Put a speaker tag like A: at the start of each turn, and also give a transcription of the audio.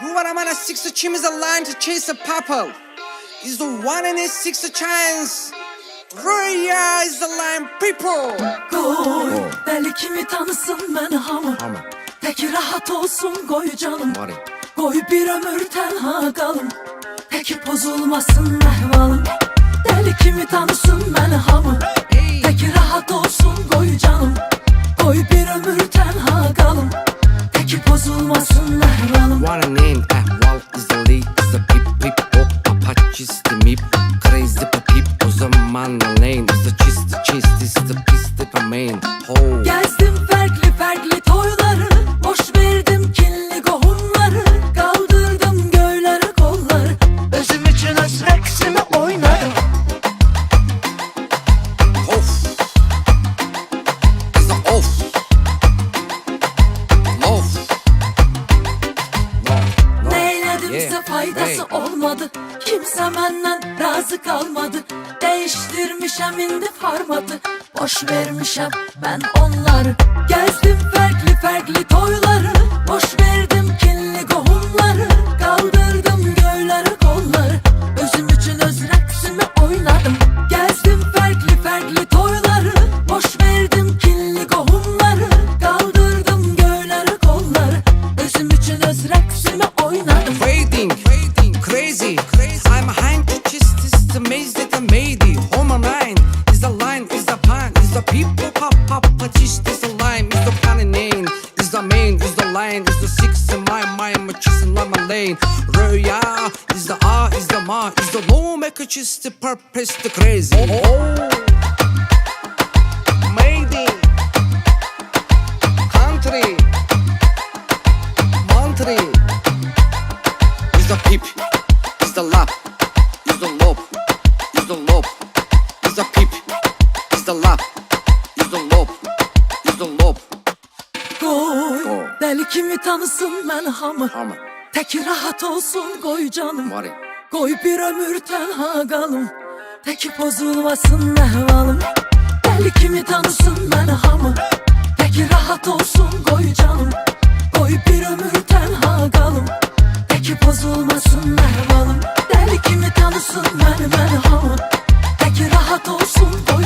A: Who are man a six a chim is a line to chase a purple. Is the one in a six a chance. Rüya is the line people.
B: Koy deli kimi tanısın ben hamı
A: Hamı.
B: Tek rahat olsun koy canım
A: Var ya.
B: Koy bir ömür tenha kalım Tek bozulmasın ehvalım Deli kimi tanısın ben hamı Tek rahat olsun koy canım Koy bir ömür tenha kalım Tek bozulmasın
A: What a name, ahval is the lead is the pip pip hop Apache is the mip. Crazy the pip o zaman the lane is the chist the chist is the pist the main Ho.
B: Gezdim faydası
A: Hey.
B: olmadı. Kimse benden razı kalmadı. Değiştirmişem indi formatı Boş vermişem ben onları. Gezdim
A: it. Home is the line, is the pan, is the people pop pop, patist, is the line, is the pan name, is the main, is the line, is the six in my mind, my cheese in my lane. Röya, is the R, is the ma, is the low maker, just the purpose, the crazy. Oh, oh, oh. made it. Country, country. Is the peep, is the lap, is the lap, is the lob, is the lob.
B: Koy
A: Koy.
B: Deli kimi tanısın ben hamı?
A: Ama
B: Tek rahat olsun koy canım.
A: Var.
B: Koy bir ömür tenha kalım. Tek bozulmasın ehvalım. Deli kimi tanısın ben hamı? Tek rahat olsun koy canım. Koy bir ömür tenha kalım. Tek bozulmasın ehvalım. Deli kimi tanısın ben ben hamı Peki rahat olsun doy